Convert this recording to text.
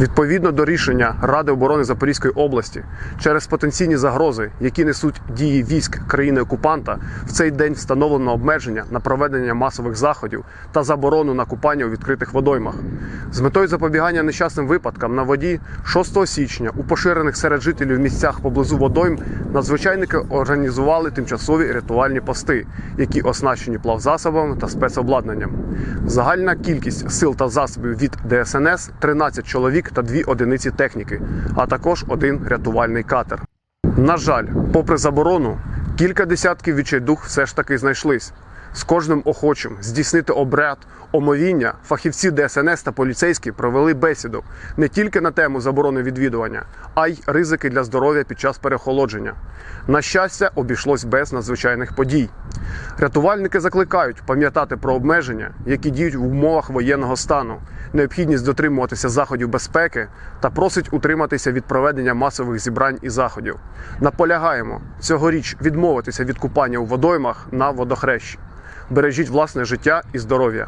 Відповідно до рішення Ради оборони Запорізької області, через потенційні загрози, які несуть дії військ країни-окупанта, в цей день встановлено обмеження на проведення масових заходів та заборону на купання у відкритих водоймах. З метою запобігання нещасним випадкам на воді 6 січня у поширених серед жителів місцях поблизу водойм надзвичайники організували тимчасові рятувальні пости, які оснащені плавзасобами та спецобладнанням. Загальна кількість сил та засобів від ДСНС 13 чоловік та дві одиниці техніки, а також один рятувальний катер. На жаль, попри заборону, кілька десятків відчайдух все ж таки знайшлись. З кожним охочим здійснити обряд омовіння фахівці ДСНС та поліцейські провели бесіду не тільки на тему заборони відвідування, а й ризики для здоров'я під час переохолодження. На щастя, обійшлось без надзвичайних подій. Рятувальники закликають пам'ятати про обмеження, які діють в умовах воєнного стану, необхідність дотримуватися заходів безпеки та просить утриматися від проведення масових зібрань і заходів. Наполягаємо цьогоріч відмовитися від купання у водоймах на водохрещі. Бережіть власне життя і здоров'я.